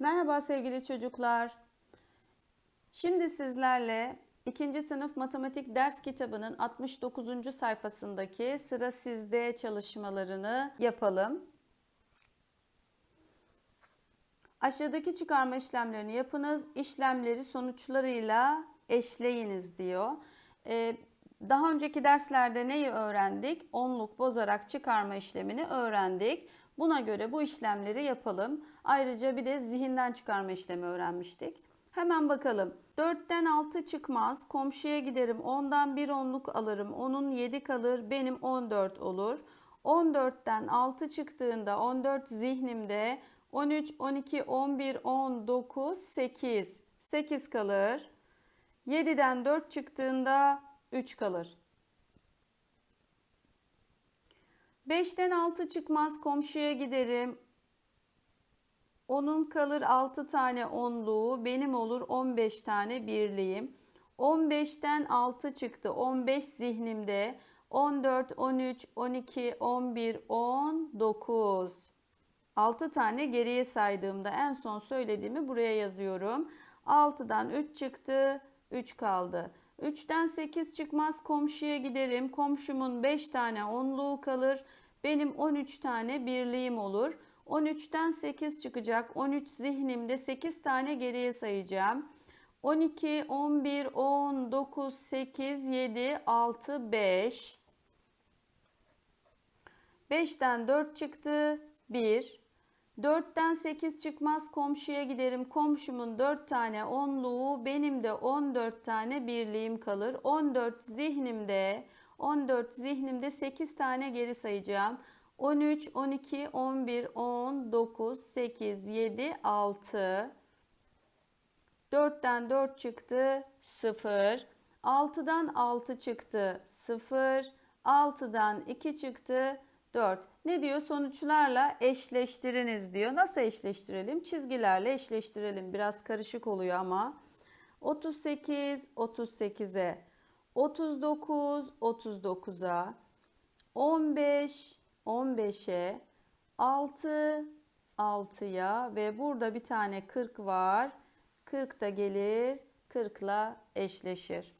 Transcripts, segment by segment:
Merhaba sevgili çocuklar. Şimdi sizlerle 2. sınıf matematik ders kitabının 69. sayfasındaki sıra sizde çalışmalarını yapalım. Aşağıdaki çıkarma işlemlerini yapınız. İşlemleri sonuçlarıyla eşleyiniz diyor. Ee, daha önceki derslerde neyi öğrendik? Onluk bozarak çıkarma işlemini öğrendik. Buna göre bu işlemleri yapalım. Ayrıca bir de zihinden çıkarma işlemi öğrenmiştik. Hemen bakalım. 4'ten 6 çıkmaz. Komşuya giderim. 10'dan 1 onluk alırım. Onun 7 kalır. Benim 14 olur. 14'ten 6 çıktığında 14 zihnimde 13, 12, 11, 10, 9, 8. 8 kalır. 7'den 4 çıktığında 3 kalır. 5'ten 6 çıkmaz komşuya giderim. Onun kalır 6 tane onluğu, benim olur 15 tane birliğim. 15'ten 6 çıktı. 15 zihnimde. 14, 13, 12, 11, 19. 6 tane geriye saydığımda en son söylediğimi buraya yazıyorum. 6'dan 3 çıktı, 3 kaldı. 3'ten 8 çıkmaz komşuya giderim. Komşumun 5 tane onluğu kalır. Benim 13 tane birliğim olur. 13'ten 8 çıkacak. 13 zihnimde 8 tane geriye sayacağım. 12, 11, 10, 9, 8, 7, 6, 5. 5'ten 4 çıktı. 1. 4'ten 8 çıkmaz komşuya giderim. Komşumun 4 tane onluğu, benim de 14 tane birliğim kalır. 14 zihnimde, 14 zihnimde 8 tane geri sayacağım. 13, 12, 11, 10, 9, 8, 7, 6. 4'ten 4 çıktı 0. 6'dan 6 çıktı 0. 6'dan 2 çıktı 4. Ne diyor? Sonuçlarla eşleştiriniz diyor. Nasıl eşleştirelim? Çizgilerle eşleştirelim. Biraz karışık oluyor ama. 38 38'e, 39 39'a, 15 15'e, 6 6'ya ve burada bir tane 40 var. 40 da gelir 40 ile eşleşir.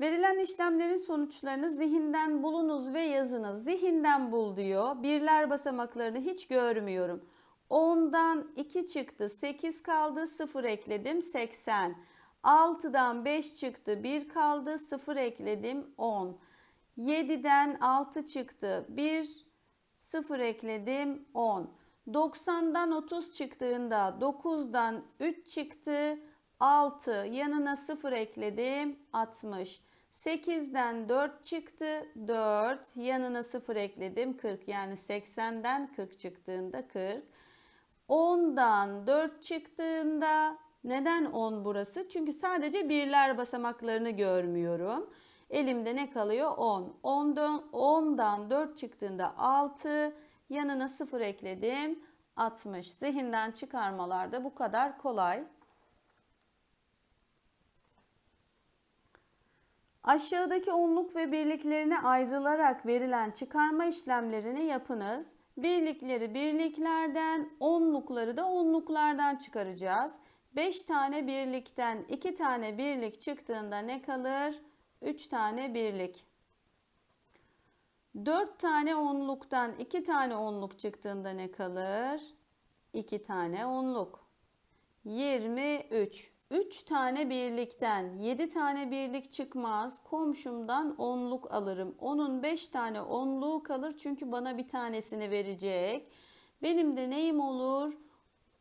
Verilen işlemlerin sonuçlarını zihinden bulunuz ve yazınız. Zihinden bul diyor. Birler basamaklarını hiç görmüyorum. 10'dan 2 çıktı. 8 kaldı. 0 ekledim. 80. 6'dan 5 çıktı. 1 kaldı. 0 ekledim. 10. 7'den 6 çıktı. 1 0 ekledim. 10. 90'dan 30 çıktığında 9'dan 3 çıktı. 6 yanına 0 ekledim. 60. 8'den 4 çıktı. 4 yanına 0 ekledim. 40 yani 80'den 40 çıktığında 40. 10'dan 4 çıktığında neden 10 burası? Çünkü sadece birler basamaklarını görmüyorum. Elimde ne kalıyor? 10. 10'dan, 10'dan 4 çıktığında 6. Yanına 0 ekledim. 60. Zihinden çıkarmalar da bu kadar kolay. Aşağıdaki onluk ve birliklerine ayrılarak verilen çıkarma işlemlerini yapınız. Birlikleri birliklerden, onlukları da onluklardan çıkaracağız. 5 tane birlikten 2 tane birlik çıktığında ne kalır? 3 tane birlik. 4 tane onluktan 2 tane onluk çıktığında ne kalır? 2 tane onluk. 23. 3 tane birlikten 7 tane birlik çıkmaz. Komşumdan onluk alırım. Onun 5 tane onluğu kalır çünkü bana bir tanesini verecek. Benim de neyim olur?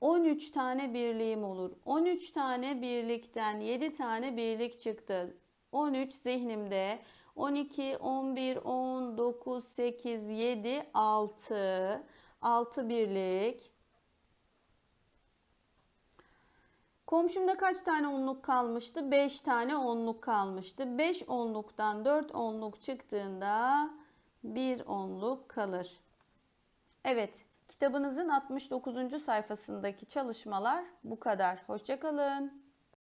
13 tane birliğim olur. 13 tane birlikten 7 tane birlik çıktı. 13 zihnimde. 12, 11, 10, 9, 8, 7, 6. 6 birlik. Komşumda kaç tane onluk kalmıştı? 5 tane onluk kalmıştı. 5 onluktan 4 onluk çıktığında 1 onluk kalır. Evet, kitabınızın 69. sayfasındaki çalışmalar bu kadar. Hoşçakalın.